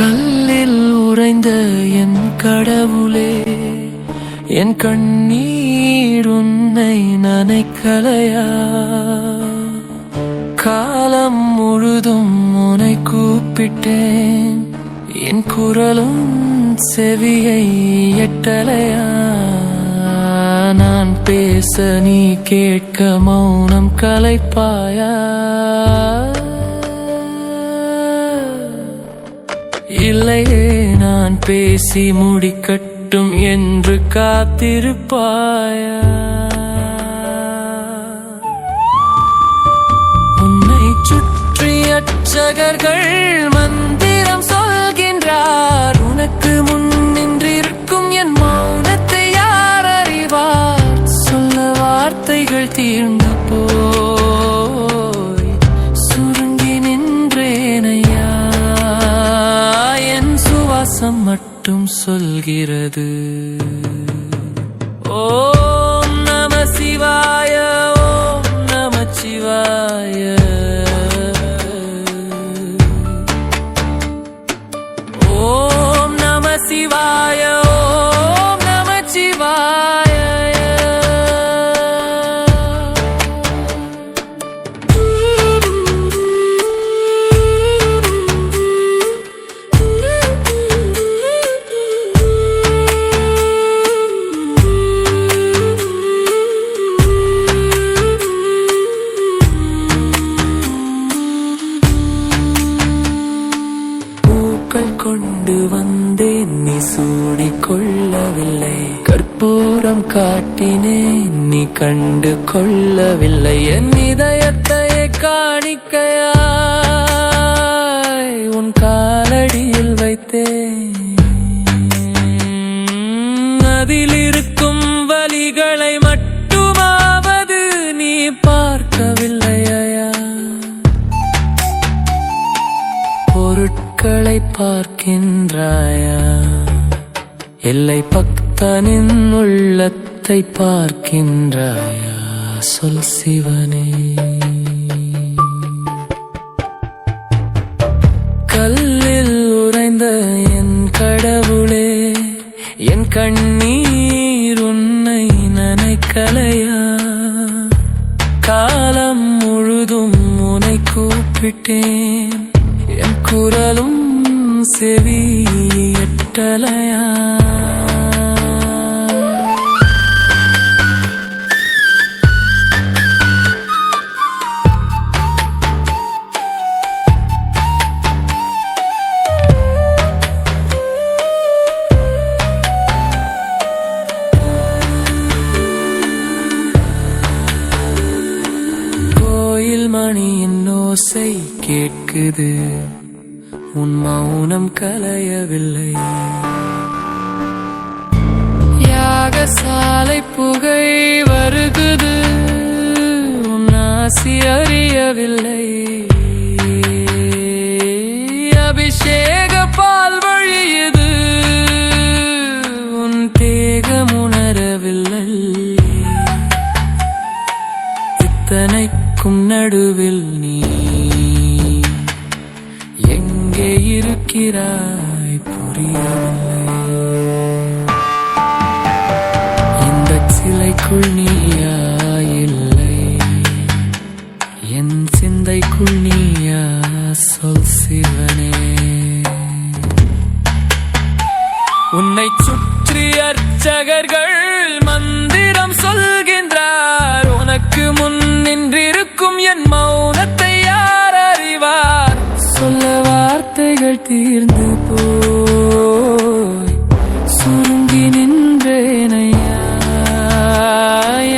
கல்லில் உறைந்த என் கடவுளே என் கண்ணீர் உன்னை நனைக்கலையா? காலம் முழுதும் உனை கூப்பிட்டேன் என் குரலும் செவியை எட்டலையா? நான் பேச நீ கேட்க மௌனம் கலைப்பாயா? இல்லையே நான் பேசி முடிக்கட்டும் என்று காத்திருப்பாயா? உன்னை சுற்றி அச்சகர்கள் மந்திரம் சொல்கின்றார். உனக்கு முன் நின்றிருக்கும் என் மௌனத்தை யார் அறிவார்? சொல்ல வார்த்தைகள் தீர்ந்த போ சுவாசம் மட்டும் சொல்கிறது. ஓம் நம சிவாய ஓம் நம சிவாய. கொண்டு வந்தேன். நீ சூடிக் கொள்ளவில்லை. கற்பூரம் காட்டினேன். நீ கண்டு கொள்ளவில்லை. என் இதயத்தையே காணிக்கையா உன் காலடியில் வைத்தேன். அதில் இருக்கும் வலிகளை பார்க்கின்றாயா? எல்லை பக்தனின் உள்ளத்தை பார்க்கின்றாயா? சொல் சிவனே. கல்லில் உறைந்த என் கடவுளே என் கண்ணீர் உன்னை நனைக்கலையா? காலம் முழுதும் உனை கூப்பிட்டேன் என் குரலும் செவி எட்டலையா? கோயில் மணியின் ஓசை கேட்குது. உன் மௌனம் கலையவில்லை. யாகசா இருக்கிறாய் புரியவில்லை இந்த சிலைக்குள் நீயா இல்லை என் சிந்தைக்குள் நீயா சொல் சிவனே. உன்னை சுற்றி அர்ச்சகர்கள் வார்த்தைகள் தீர்ந்து போய் சுருங்கி நின்றேனையா?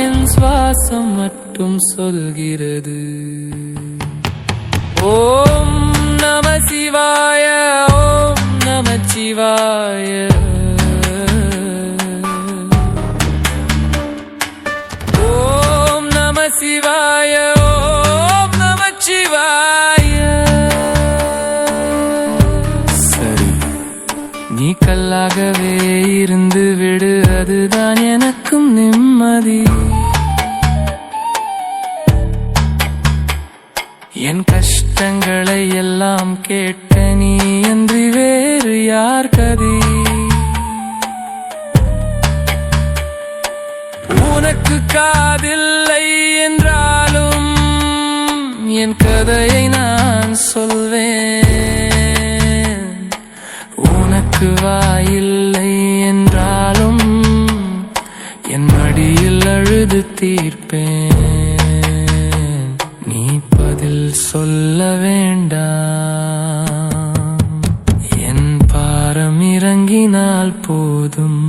என் சுவாசம் மட்டும் சொல்கிறது. ஓம் நம சிவாய ஓம் நம சிவாய. ஓம் நம சிவாய கல்லாகவே இருந்து விடு அதுதான் எனக்கும் நிம்மதி. என் கஷ்டங்களை எல்லாம் கேட்ட நீ என்று வேறு யார் கதி? உனக்கு காதில்லை மடியில் தீர்ப்பேன் நீ பதில் சொல்ல வேண்டாம். என் பாரம் இறங்கினால் போதும்.